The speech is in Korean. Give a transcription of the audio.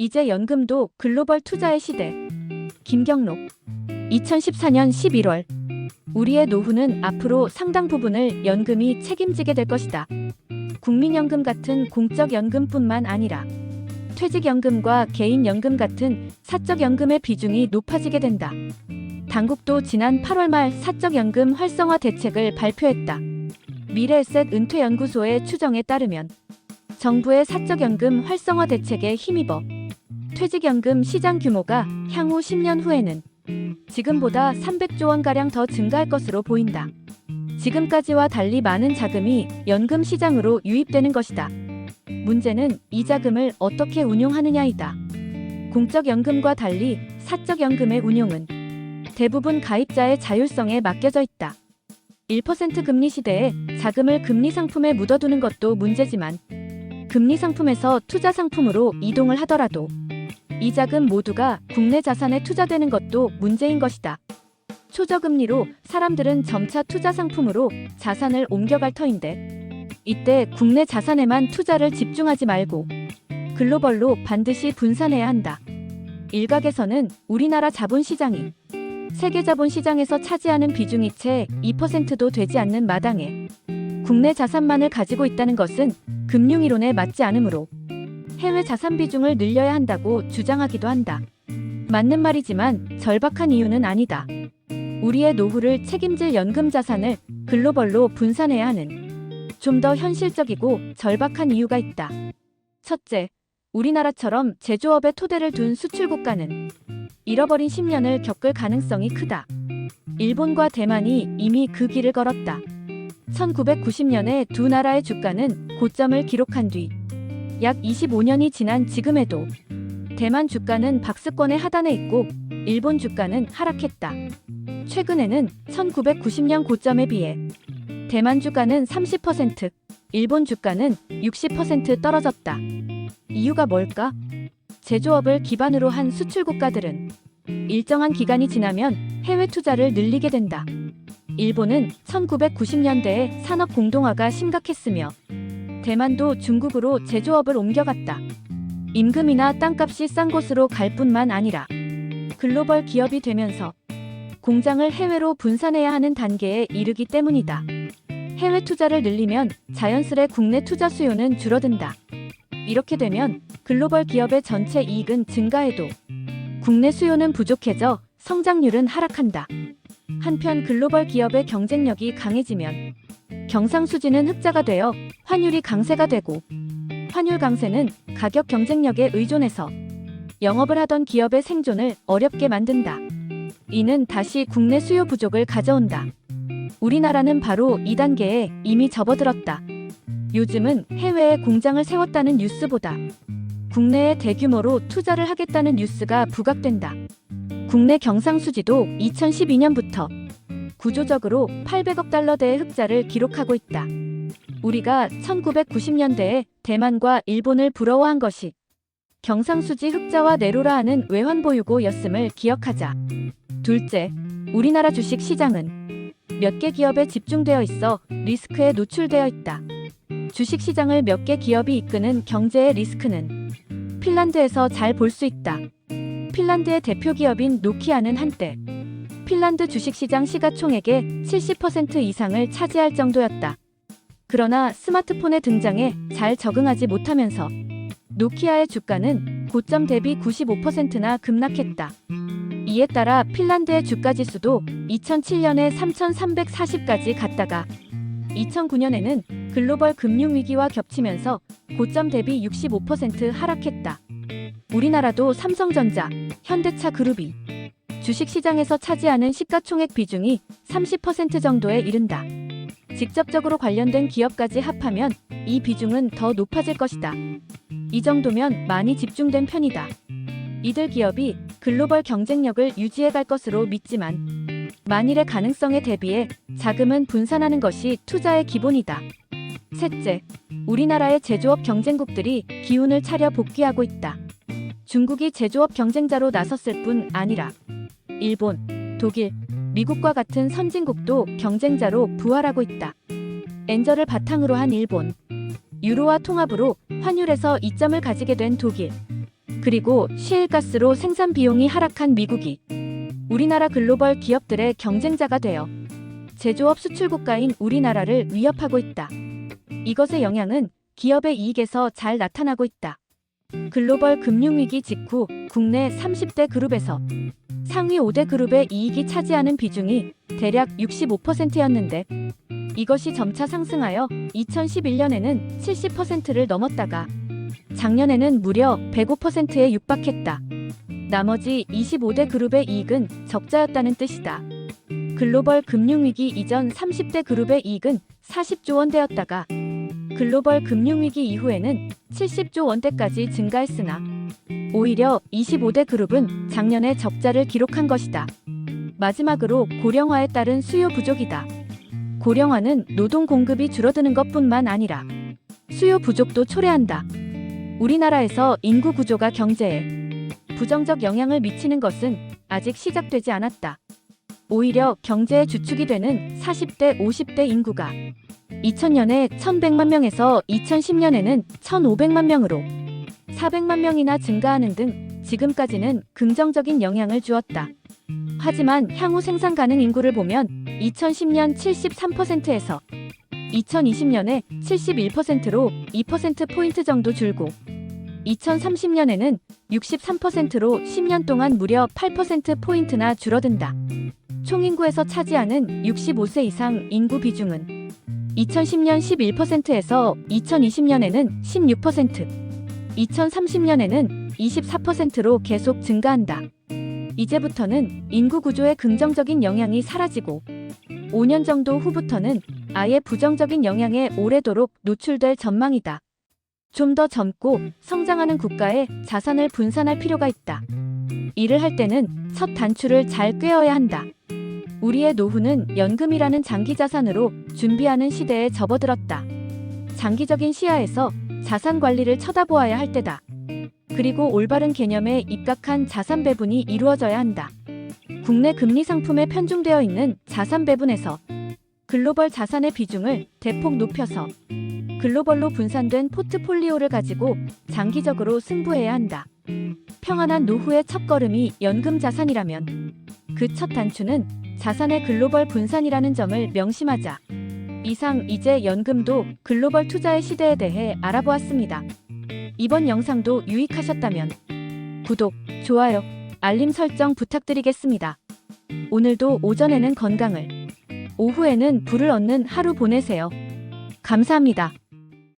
이제 연금도 글로벌 투자의 시대. 김경록. 2014년 11월. 우리의 노후는 앞으로 상당 부분을 연금이 책임지게 될 것이다. 국민연금 같은 공적 연금뿐만 아니라 퇴직연금과 개인연금 같은 사적연금의 비중이 높아지게 된다. 당국도 지난 8월 말 사적연금 활성화 대책을 발표했다. 미래에셋 은퇴연구소의 추정에 따르면 정부의 사적연금 활성화 대책에 힘입어 퇴직연금 시장 규모가 향후 10년 후에는 지금보다 300조 원가량 더 증가할 것으로 보인다. 지금까지와 달리 많은 자금이 연금 시장으로 유입되는 것이다. 문제는 이 자금을 어떻게 운용하느냐이다. 공적 연금과 달리 사적 연금의 운용은 대부분 가입자의 자율성에 맡겨져 있다. 1% 금리 시대에 자금을 금리 상품에 묻어두는 것도 문제지만 금리 상품에서 투자 상품으로 이동을 하더라도 이 자금 모두가 국내 자산에 투자되는 것도 문제인 것이다. 초저금리로 사람들은 점차 투자 상품으로 자산을 옮겨갈 터인데 이때 국내 자산에만 투자를 집중하지 말고 글로벌로 반드시 분산해야 한다. 일각에서는 우리나라 자본시장이 세계 자본시장에서 차지하는 비중이 채 2%도 되지 않는 마당에 국내 자산만을 가지고 있다는 것은 금융이론에 맞지 않으므로 해외 자산 비중을 늘려야 한다고 주장하기도 한다. 맞는 말이지만 절박한 이유는 아니다. 우리의 노후를 책임질 연금 자산을 글로벌로 분산해야 하는 좀 더 현실적이고 절박한 이유가 있다. 첫째, 우리나라처럼 제조업에 토대를 둔 수출 국가는 잃어버린 10년을 겪을 가능성이 크다. 일본과 대만이 이미 그 길을 걸었다. 1990년에 두 나라의 주가는 고점을 기록한 뒤 약 25년이 지난 지금에도 대만 주가는 박스권의 하단에 있고 일본 주가는 하락했다. 최근에는 1990년 고점에 비해 대만 주가는 30%, 일본 주가는 60% 떨어졌다. 이유가 뭘까? 제조업을 기반으로 한 수출 국가들은 일정한 기간이 지나면 해외 투자를 늘리게 된다. 일본은 1990년대에 산업 공동화가 심각했으며 대만도 중국으로 제조업을 옮겨갔다. 임금이나 땅값이 싼 곳으로 갈 뿐만 아니라 글로벌 기업이 되면서 공장을 해외로 분산해야 하는 단계에 이르기 때문이다. 해외 투자를 늘리면 자연스레 국내 투자 수요는 줄어든다. 이렇게 되면 글로벌 기업의 전체 이익은 증가해도 국내 수요는 부족해져 성장률은 하락한다. 한편 글로벌 기업의 경쟁력이 강해지면 경상수지는 흑자가 되어 환율이 강세가 되고 환율 강세는 가격 경쟁력에 의존해서 영업을 하던 기업의 생존을 어렵게 만든다. 이는 다시 국내 수요 부족을 가져온다. 우리나라는 바로 이 단계에 이미 접어들었다. 요즘은 해외에 공장을 세웠다는 뉴스보다 국내에 대규모로 투자를 하겠다는 뉴스가 부각된다. 국내 경상수지도 2012년부터 구조적으로 800억 달러대의 흑자를 기록하고 있다. 우리가 1990년대에 대만과 일본을 부러워한 것이 경상수지 흑자와 내로라 하는 외환보유고였음을 기억하자. 둘째, 우리나라 주식 시장은 몇 개 기업에 집중되어 있어 리스크에 노출되어 있다. 주식 시장을 몇 개 기업이 이끄는 경제의 리스크는 핀란드에서 잘 볼 수 있다. 핀란드의 대표 기업인 노키아는 한때 핀란드 주식시장 시가총액의 70% 이상을 차지할 정도였다. 그러나 스마트폰의 등장에 잘 적응하지 못하면서 노키아의 주가는 고점 대비 95%나 급락했다. 이에 따라 핀란드의 주가 지수도 2007년에 3,340까지 갔다가 2009년에는 글로벌 금융 위기와 겹치면서 고점 대비 65% 하락했다. 우리나라도 삼성전자, 현대차 그룹이 주식시장에서 차지하는 시가총액 비중이 30% 정도에 이른다. 직접적으로 관련된 기업까지 합하면 이 비중은 더 높아질 것이다. 이 정도면 많이 집중된 편이다. 이들 기업이 글로벌 경쟁력을 유지해 갈 것으로 믿지만 만일의 가능성에 대비해 자금은 분산하는 것이 투자의 기본이다. 셋째, 우리나라의 제조업 경쟁국들이 기운을 차려 복귀하고 있다. 중국이 제조업 경쟁자로 나섰을 뿐 아니라 일본, 독일, 미국과 같은 선진국도 경쟁자로 부활하고 있다. 엔저를 바탕으로 한 일본, 유로와 통합으로 환율에서 이점을 가지게 된 독일, 그리고 시일가스로 생산 비용이 하락한 미국이 우리나라 글로벌 기업들의 경쟁자가 되어 제조업 수출 국가인 우리나라를 위협하고 있다. 이것의 영향은 기업의 이익에서 잘 나타나고 있다. 글로벌 금융위기 직후 국내 30대 그룹에서 상위 5대 그룹의 이익이 차지하는 비중이 대략 65%였는데 이것이 점차 상승하여 2011년에는 70%를 넘었다가 작년에는 무려 105%에 육박했다. 나머지 25대 그룹의 이익은 적자였다는 뜻이다. 글로벌 금융위기 이전 30대 그룹의 이익은 40조 원대였다가 글로벌 금융위기 이후에는 70조 원대까지 증가했으나 오히려 25대 그룹은 작년에 적자를 기록한 것이다. 마지막으로 고령화에 따른 수요 부족이다. 고령화는 노동 공급이 줄어드는 것뿐만 아니라 수요 부족도 초래한다. 우리나라에서 인구 구조가 경제에 부정적 영향을 미치는 것은 아직 시작되지 않았다. 오히려 경제의 주축이 되는 40대, 50대 인구가 2000년에 1100만 명에서 2010년에는 1500만 명으로 400만 명이나 증가하는 등 지금까지는 긍정적인 영향을 주었다. 하지만 향후 생산 가능 인구를 보면 2010년 73%에서 2020년에 71%로 2%포인트 정도 줄고 2030년에는 63%로 10년 동안 무려 8%포인트나 줄어든다. 총인구에서 차지하는 65세 이상 인구 비중은 2010년 11%에서 2020년에는 16%, 2030년에는 24%로 계속 증가한다. 이제부터는 인구 구조의 긍정적인 영향이 사라지고 5년 정도 후부터는 아예 부정적인 영향에 오래도록 노출될 전망이다. 좀 더 젊고 성장하는 국가에 자산을 분산할 필요가 있다. 일을 할 때는 첫 단추를 잘 꿰어야 한다. 우리의 노후는 연금이라는 장기 자산으로 준비하는 시대에 접어들었다. 장기적인 시야에서 자산 관리를 쳐다보아야 할 때다. 그리고 올바른 개념에 입각한 자산 배분이 이루어져야 한다. 국내 금리 상품에 편중되어 있는 자산 배분에서 글로벌 자산의 비중을 대폭 높여서 글로벌로 분산된 포트폴리오를 가지고 장기적으로 승부해야 한다. 평안한 노후의 첫걸음이 연금 자산이라면 그 첫 단추는 자산의 글로벌 분산이라는 점을 명심하자. 이상 이제 연금도 글로벌 투자의 시대에 대해 알아보았습니다. 이번 영상도 유익하셨다면 구독, 좋아요, 알림 설정 부탁드리겠습니다. 오늘도 오전에는 건강을, 오후에는 부를 얻는 하루 보내세요. 감사합니다.